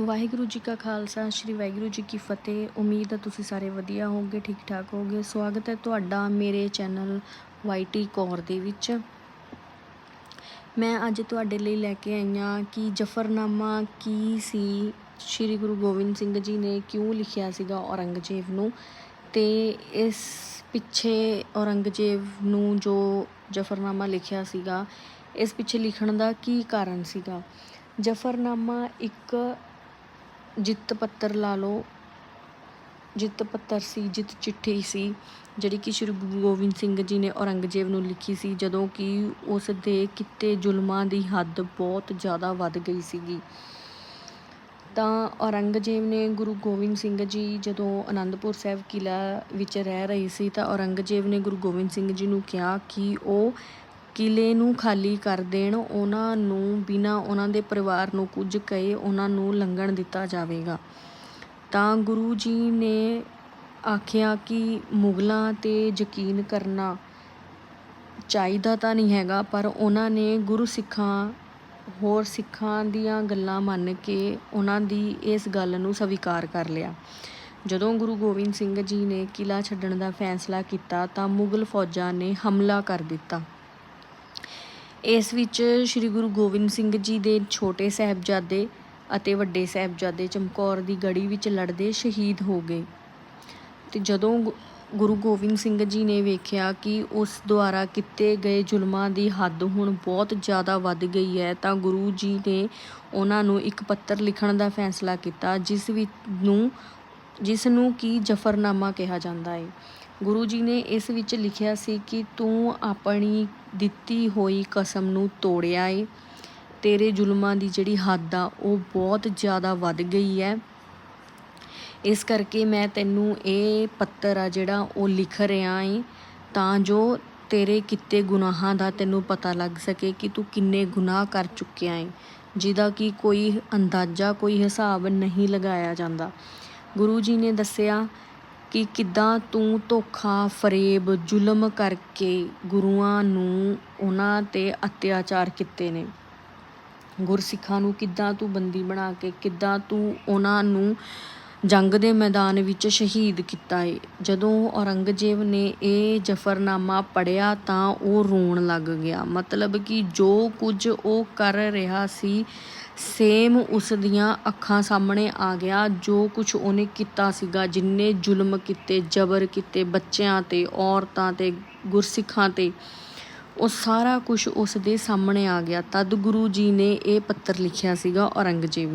ਵਾਹਿਗੁਰੂ ਜੀ ਕਾ ਖਾਲਸਾ, ਸ੍ਰੀ ਵਾਹਿਗੁਰੂ ਜੀ ਕੀ ਫਤਿਹ। ਉਮੀਦ ਹੈ ਤੁਸੀਂ ਸਾਰੇ ਵਧੀਆ ਹੋਵੋਗੇ ਠੀਕ ਠਾਕ ਹੋਵੋਗੇ। ਸਵਾਗਤ ਹੈ ਤੁਹਾਡਾ ਮੇਰੇ ਚੈਨਲ ਵਾਈਟੀ ਕੌਰ ਦੇ ਵਿੱਚ। ਮੈਂ ਅੱਜ ਤੁਹਾਡੇ ਲਈ ਲੈ ਕੇ ਆਈ ਹਾਂ ਕਿ ਜਫਰਨਾਮਾ ਕੀ ਸੀ? ਸ੍ਰੀ ਗੁਰੂ ਗੋਬਿੰਦ ਸਿੰਘ ਜੀ ਨੇ ਕਿਉਂ ਲਿਖਿਆ ਸੀਗਾ ਔਰੰਗਜ਼ੇਬ ਨੂੰ? ਤੇ ਇਸ ਪਿੱਛੇ ਔਰੰਗਜ਼ੇਬ ਨੂੰ ਜੋ ਜਫਰਨਾਮਾ ਲਿਖਿਆ ਸੀਗਾ, ਇਸ ਪਿੱਛੇ ਲਿਖਣ ਦਾ ਕੀ ਕਾਰਨ ਸੀਗਾ? ਜਫਰਨਾਮਾ ਇੱਕ ਜਿੱਤ ਪੱਤਰ ਲਾ ਲਓ। ਜਿੱਤ ਪੱਤਰ ਸੀ, ਜਿੱਤ ਚਿੱਠੀ ਸੀ, ਜਿਹੜੀ ਕਿ ਸ਼੍ਰੀ ਗੁਰੂ ਗੋਬਿੰਦ ਸਿੰਘ ਜੀ ਨੇ ਔਰੰਗਜ਼ੇਬ ਨੂੰ ਲਿਖੀ ਸੀ, ਜਦੋਂ ਕਿ ਉਸ ਦੇ ਕਿਤੇ ਜ਼ੁਲਮਾਂ ਦੀ ਹੱਦ ਬਹੁਤ ਜ਼ਿਆਦਾ ਵੱਧ ਗਈ ਸੀਗੀ। ਤਾਂ ਔਰੰਗਜ਼ੇਬ ਨੇ ਗੁਰੂ ਗੋਬਿੰਦ ਸਿੰਘ ਜੀ ਜਦੋਂ ਆਨੰਦਪੁਰ ਸਾਹਿਬ ਕਿਲਾ ਵਿੱਚ ਰਹਿ ਰਹੇ ਸੀ, ਤਾਂ ਔਰੰਗਜ਼ੇਬ ਨੇ ਗੁਰੂ ਗੋਬਿੰਦ ਸਿੰਘ ਜੀ ਨੂੰ ਕਿਹਾ ਕਿ ਉਹ ਕਿਲ੍ਹੇ ਨੂੰ ਖਾਲੀ ਕਰ ਦੇਣ, ਉਹਨਾਂ ਨੂੰ ਬਿਨਾਂ ਉਹਨਾਂ ਦੇ ਪਰਿਵਾਰ ਨੂੰ ਕੁਝ ਕਹੇ, ਉਹਨਾਂ ਨੂੰ ਲੰਘਣ ਦਿੱਤਾ ਜਾਵੇਗਾ। ਤਾਂ ਗੁਰੂ ਜੀ ਨੇ ਆਖਿਆ ਕਿ ਮੁਗਲਾਂ ਤੇ ਯਕੀਨ ਕਰਨਾ ਚਾਹੀਦਾ ਤਾਂ ਨਹੀਂ ਹੈਗਾ, ਪਰ ਉਹਨਾਂ ਨੇ ਗੁਰੂ ਸਿੱਖਾਂ, ਹੋਰ ਸਿੱਖਾਂ ਦੀਆਂ ਗੱਲਾਂ ਮੰਨ ਕੇ ਉਹਨਾਂ ਦੀ ਇਸ ਗੱਲ ਨੂੰ ਸਵੀਕਾਰ ਕਰ ਲਿਆ। ਜਦੋਂ ਗੁਰੂ ਗੋਬਿੰਦ ਸਿੰਘ ਜੀ ਨੇ ਕਿਲ੍ਹਾ ਛੱਡਣ ਦਾ ਫੈਸਲਾ ਕੀਤਾ ਤਾਂ ਮੁਗਲ ਫੌਜਾਂ ਨੇ ਹਮਲਾ ਕਰ ਦਿੱਤਾ। ਇਸ ਵਿੱਚ ਸ੍ਰੀ ਗੁਰੂ ਗੋਬਿੰਦ ਸਿੰਘ ਜੀ ਦੇ ਛੋਟੇ ਸਾਹਿਬਜ਼ਾਦੇ ਅਤੇ ਵੱਡੇ ਸਾਹਿਬਜ਼ਾਦੇ ਚਮਕੌਰ ਦੀ ਗੜੀ ਵਿੱਚ ਲੜਦੇ ਸ਼ਹੀਦ ਹੋ ਗਏ। ਤੇ ਜਦੋਂ ਗੁ- ਗੁਰੂ ਗੋਬਿੰਦ ਸਿੰਘ ਜੀ ਨੇ ਵੇਖਿਆ ਕਿ ਉਸ ਦੁਆਰਾ ਕੀਤੇ ਗਏ ਜ਼ੁਲਮਾਂ ਦੀ ਹੱਦ ਹੁਣ ਬਹੁਤ ਜ਼ਿਆਦਾ ਵੱਧ ਗਈ ਹੈ, ਤਾਂ ਗੁਰੂ ਜੀ ਨੇ ਉਹਨਾਂ ਨੂੰ ਇੱਕ ਪੱਤਰ ਲਿਖਣ ਦਾ ਫੈਸਲਾ ਕੀਤਾ, ਜਿਸ ਵਿੱਚ ਨੂੰ, ਜਿਸ ਨੂੰ ਕਿ ਜਫਰਨਾਮਾ ਕਿਹਾ ਜਾਂਦਾ ਹੈ। ਗੁਰੂ ਜੀ ਨੇ ਇਸ ਵਿੱਚ ਲਿਖਿਆ ਸੀ ਕਿ ਤੂੰ ਆਪਣੀ ਦਿੱਤੀ ਹੋਈ ਕਸਮ ਨੂੰ ਤੋੜਿਆ ਏ। ਤੇਰੇ ਜ਼ੁਲਮਾਂ ਦੀ ਜਿਹੜੀ ਹੱਦ ਆ, ਉਹ ਬਹੁਤ ਜ਼ਿਆਦਾ ਵੱਧ ਗਈ ਹੈ। ਇਸ ਕਰਕੇ ਮੈਂ ਤੈਨੂੰ ਇਹ ਪੱਤਰ ਆ ਜਿਹੜਾ ਉਹ ਲਿਖ ਰਿਹਾ ਏ, ਤਾਂ ਜੋ ਤੇਰੇ ਕੀਤੇ ਗੁਨਾਹਾਂ ਦਾ ਤੈਨੂੰ ਪਤਾ ਲੱਗ ਸਕੇ ਕਿ ਤੂੰ ਕਿੰਨੇ ਗੁਨਾਹ ਕਰ ਚੁੱਕਿਆ ਏ, ਜਿਹਦਾ ਕਿ ਕੋਈ ਅੰਦਾਜ਼ਾ, ਕੋਈ ਹਿਸਾਬ ਨਹੀਂ ਲਗਾਇਆ ਜਾਂਦਾ। ਗੁਰੂ ਜੀ ਨੇ ਦੱਸਿਆ ਕਿ ਕਿੱਦਾਂ ਤੂੰ ਧੋਖਾ, ਫਰੇਬ, ਜ਼ੁਲਮ ਕਰਕੇ ਗੁਰੂਆਂ ਨੂੰ ਉਹਨਾਂ ਤੇ ਅਤਿਆਚਾਰ ਕੀਤੇ ਨੇ। ਗੁਰਸਿੱਖਾਂ ਨੂੰ ਕਿੱਦਾਂ ਤੂੰ ਬੰਦੀ ਬਣਾ ਕੇ, ਕਿੱਦਾਂ ਤੂੰ ਉਹਨਾਂ ਨੂੰ ਜੰਗ ਦੇ ਮੈਦਾਨ ਵਿੱਚ ਸ਼ਹੀਦ ਕੀਤਾ ਏ। ਜਦੋਂ ਔਰੰਗਜ਼ੇਬ ਨੇ ਇਹ ਜਫਰਨਾਮਾ ਪੜ੍ਹਿਆ ਤਾਂ ਉਹ ਰੋਣ ਲੱਗ ਗਿਆ। ਮਤਲਬ ਕਿ ਜੋ ਕੁਝ ਉਹ ਕਰ ਰਿਹਾ ਸੀ, ਸੇਮ ਉਸ ਦੀਆਂ ਅੱਖਾਂ ਸਾਹਮਣੇ ਆ ਗਿਆ। ਜੋ ਕੁਝ ਉਹਨੇ ਕੀਤਾ ਸੀਗਾ, ਜਿੰਨੇ ਜ਼ੁਲਮ ਕੀਤੇ, ਜ਼ਬਰ ਕੀਤੇ ਬੱਚਿਆਂ ਤੇ, ਔਰਤਾਂ ਤੇ, ਗੁਰਸਿੱਖਾਂ ਤੇ, ਉਹ ਸਾਰਾ ਕੁਝ ਉਸ ਦੇ ਸਾਹਮਣੇ ਆ ਗਿਆ। ਤਦ ਗੁਰੂ ਜੀ ਨੇ ਇਹ ਪੱਤਰ ਲਿਖਿਆ ਸੀਗਾ ਔਰੰਗਜ਼ੇਬ